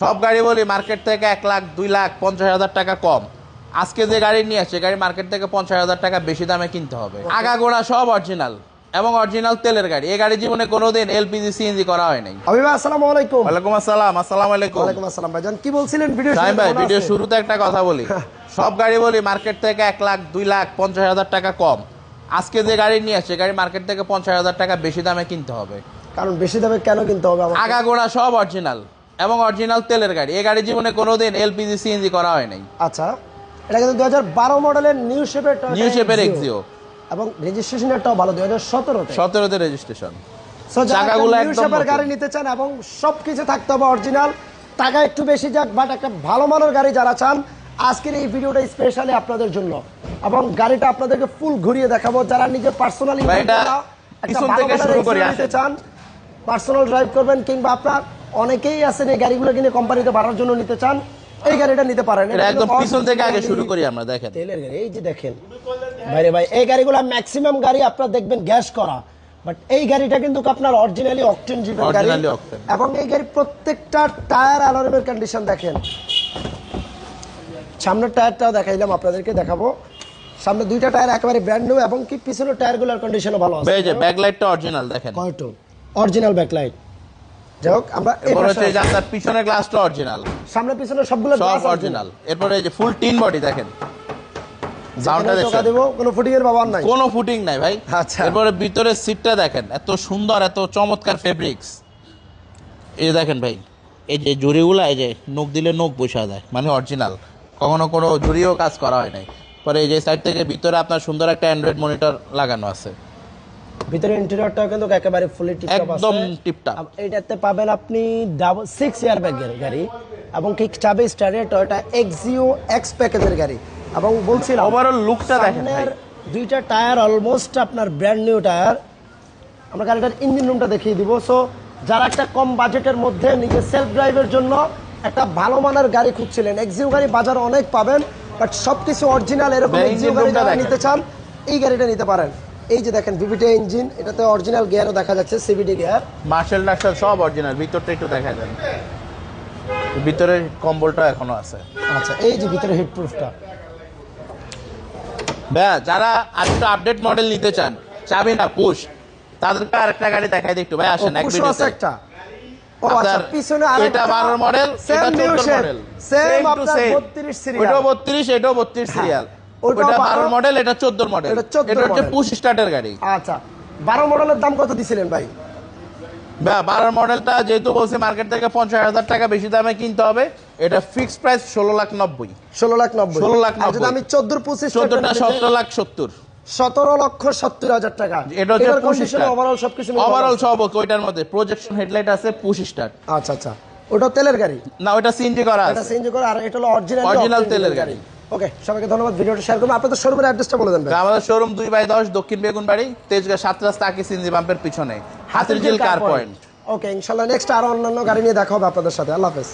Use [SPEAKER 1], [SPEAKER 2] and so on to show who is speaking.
[SPEAKER 1] সব গাড়ি বলি মার্কেট থেকে এক লাখ দুই লাখ পঞ্চাশ হাজার টাকা কম। আজকে যে গাড়ি নিয়ে আসছে গাড়ি মার্কেট থেকে পঞ্চাশ হাজার টাকা বেশি দামে কিনতে হবে। আগাগোড়া সব অরিজিনাল এবং অরিজিনাল তেলের গাড়ি। এই গাড়ি জীবনে কোনোদিন এলপিজি সিএনজি করা হয় নাই।
[SPEAKER 2] অভিভাব আসসালামু আলাইকুম।
[SPEAKER 1] ওয়ালাইকুম আসসালাম আসসালামু আলাইকুম।
[SPEAKER 2] ওয়ালাইকুম আসসালাম ভাইজান কি বলছিলেন? ভিডিও
[SPEAKER 1] সাইম ভাই ভিডিও শুরুতে একটা কথা বলি। সব গাড়ি বলি মার্কেট থেকে এক লাখ দুই লাখ পঞ্চাশ হাজার টাকা কম। আজকে যে গাড়ি নিয়ে আসছে গাড়ি মার্কেট থেকে পঞ্চাশ হাজার টাকা বেশি দামে কিনতে হবে।
[SPEAKER 2] কারণ বেশি দামে কেন কিনতে হবে
[SPEAKER 1] আগাগোড়া সব অরিজিনাল এবং অরিজিনাল তেলের গাড়ি। এই গাড়ি জীবনে কোনোদিন এলপিজি সিএনজি করা হয় নাই।
[SPEAKER 2] আচ্ছা এটা কিন্তু দুই হাজার বারো মডেলের নিউ শেপের
[SPEAKER 1] নিউ শেপের এক্সিও
[SPEAKER 2] এবং রেজিস্ট্রেশনেরটাও ভালো দুই হাজার সতেরোতে।
[SPEAKER 1] সতেরোতে রেজিস্ট্রেশন
[SPEAKER 2] সো
[SPEAKER 1] চাকাগুলো
[SPEAKER 2] নিউ শেপের গাড়ি নিতে চান এবং সবকিছু থাকতে হবে অরিজিনাল টাকা একটু বেশি যাক বাট একটা ভালো মানের গাড়ি যারা চান আজকের এই ভিডিওটা স্পেশালি আপনাদের জন্য। এবং গাড়িটা আপনাদেরকে ফুল ঘুরিয়ে দেখাবো। যারা নিজের পার্সোনালি
[SPEAKER 1] ভাই, এটা পিছন থেকে শুরু করি।
[SPEAKER 2] চান পার্সোনাল ড্রাইভ করবেন কিংবা আপনার অনেকেই আছেন এই গাড়িগুলো কিনে কোম্পানিতে বাড়ার জন্য নিতে চান। এই গাড়িটা নিতে পারেন।
[SPEAKER 1] এটা একদম পিছন থেকে আগে শুরু করি আমরা দেখেন।
[SPEAKER 2] তেলের গাড়ি এই যে দেখেন। ভাইরে ভাই এই গাড়িগুলো ম্যাক্সিমাম গাড়ি আপনারা দেখবেন গ্যাস করা। বাট এই গাড়িটা কিন্তু আপনার অরিজিনালি অকটেন জিপের গাড়ি। এবং এই গাড়ি প্রত্যেকটা টায়ার অ্যালার্মের কন্ডিশন দেখেন। সামনের টায়ারটাও দেখাইলাম আপনাদেরকে দেখাবো। সামনে দুইটা টায়ার একেবারে ব্র্যান্ড নিউ এবং কি পিছনের টায়ারগুলোর কন্ডিশনও ভালো আছে।
[SPEAKER 1] এই যে ব্যাকলাইটটা অরিজিনাল দেখেন।
[SPEAKER 2] কয়টো? অরিজিনাল ব্যাকলাইট যাই হোক আমরা
[SPEAKER 1] এরপর হচ্ছে যে আপনার পিছনের গ্লাসটা অরিজিনাল
[SPEAKER 2] সামনে পিছনে সবগুলো
[SPEAKER 1] সব অরিজিনাল এরপরে এই যে ফুল টিন বডি দেখেন। সাউন্ডটা
[SPEAKER 2] যেখানে টোকা
[SPEAKER 1] দেখছেন?
[SPEAKER 2] দেবো কোনো ফুটিং এর বাবার নাই।
[SPEAKER 1] কোনো ফুটিং নাই ভাই।
[SPEAKER 2] আচ্ছা।
[SPEAKER 1] এরপরে ভিতরে সিটটা দেখেন এত সুন্দর এত চমৎকার ফেব্রিক্স এই যে দেখেন ভাই এই যে জুড়িগুলা এই যে নখ দিলে নখ বসা যায় মানে অরিজিনাল কখনো কোনো জুড়িও কাজ করা হয় নাই। পরে এই যে সাইড থেকে ভিতরে আপনার সুন্দর একটা অ্যান্ড্রয়েড মনিটর লাগানো আছে।
[SPEAKER 2] ভিতরে ইন্টেরিয়রটাও কিন্তু একেবারে ফুলি টিপটপ আছে।
[SPEAKER 1] একদম টিপটাপ
[SPEAKER 2] এইটাতে পাবেন আপনি ডাবল সিক্স ইয়ার ব্যাগের গাড়ি এবং কিক চাবে স্টারের টয়োটা এক্সিও এক্স প্যাকেজের গাড়ি। এবং বলছিলাম
[SPEAKER 1] ওভারঅল লুকটা দেখেন ভাই।
[SPEAKER 2] দুইটা টায়ার অলমোস্ট আপনার ব্র্যান্ড নিউ টায়ার আমরা গাড়িটার ইঞ্জিন রুমটা দেখিয়ে দিব। সো যারা একটা কম বাজেটের মধ্যে নিজের সেলফ ড্রাইভের জন্য একটা ভালো মানের গাড়ি খুঁজছিলেন এক্সিও গাড়ি বাজার অনেক পাবেন বাট সব কিছু অরিজিনাল এরকম এক্সিও গাড়ি নিতে চান এই গাড়িটা নিতে পারেন। এই যে দেখেন ভিভিটি ইঞ্জিন এটাতে অরিজিনাল গিয়ারও দেখা যাচ্ছে সিভিডি গিয়ার
[SPEAKER 1] মার্শাল টার্শাল সব অরিজিনাল ভিতরটা একটু দেখা যান ভিতরে কম্বলটা এখনও আছে।
[SPEAKER 2] আচ্ছা এই যে ভিতরে হিট প্রুফটা
[SPEAKER 1] ভাইয়া যারা আরেকটু আপডেট মডেল নিতে চান চাবি না পুশ। তাদেরকে আরেকটা গাড়ি দেখাই দিই একটু। ভাই আসেন এক
[SPEAKER 2] আছে একটা। ও আচ্ছা পিছনে
[SPEAKER 1] এটা 12 মডেল
[SPEAKER 2] সেম
[SPEAKER 1] এটা 14 মডেল
[SPEAKER 2] সেম
[SPEAKER 1] টু
[SPEAKER 2] আপনার
[SPEAKER 1] সেম
[SPEAKER 2] 32 সিরিয়াল
[SPEAKER 1] ওটাও 32 এটাও 32 সিরিয়াল ওটা
[SPEAKER 2] 12
[SPEAKER 1] 12 মডেল এটা 14 মডেল
[SPEAKER 2] এটা 14
[SPEAKER 1] এটা হচ্ছে পুশ স্টার্টের গাড়ি।
[SPEAKER 2] আচ্ছা বারো মডেলের দাম কত দিছিলেন ভাই?
[SPEAKER 1] ভাইয়া 12 মডেলটা যেহেতু বলছি মার্কেট থেকে 50000 টাকা বেশি দামে কিনতে হবে এটা ফিক্সড প্রাইস 16 লাখ 90
[SPEAKER 2] ষোলো লাখ নব্বই।
[SPEAKER 1] 16 লাখ
[SPEAKER 2] আর যদি
[SPEAKER 1] 90
[SPEAKER 2] আমি চোদ্দ পঁচিশ
[SPEAKER 1] 14টা 17 লাখ 70
[SPEAKER 2] সতেরো লক্ষ সত্তর হাজার টাকা।
[SPEAKER 1] এটা হচ্ছে
[SPEAKER 2] ওভারঅল সবকিছু
[SPEAKER 1] ওভারঅল সব ওইটার মধ্যে। প্রজেকশন হেডলাইট আছে পুশ স্টার্ট
[SPEAKER 2] আচ্ছা আচ্ছা। ওটা তেলের গাড়ি?
[SPEAKER 1] না ওটা সিএনজি করা আছে।
[SPEAKER 2] চেঞ্জ করে আর এটা হলো অরিজিনাল
[SPEAKER 1] Original তেলের গাড়ি।
[SPEAKER 2] ওকে সবাইকে ধন্যবাদ ভিডিওটা শেয়ার করবেন আপনাদের শোরুমের অ্যাড্রেসটা বলে দেন
[SPEAKER 1] আমাদের শোরুম দুই বাই দশ দক্ষিণ বেগুন বাড়ি তেজগাঁ সাত রাস্তা আকি সিনজি পাম্পের পিছনে। হাতিরঝিল কার পয়েন্ট
[SPEAKER 2] ওকে ইনশাল্লাহ নেক্সট আরও অন্যান্য গাড়ি নিয়ে দেখা হবে আপনাদের সাথে। আল্লাহ হাফেজ।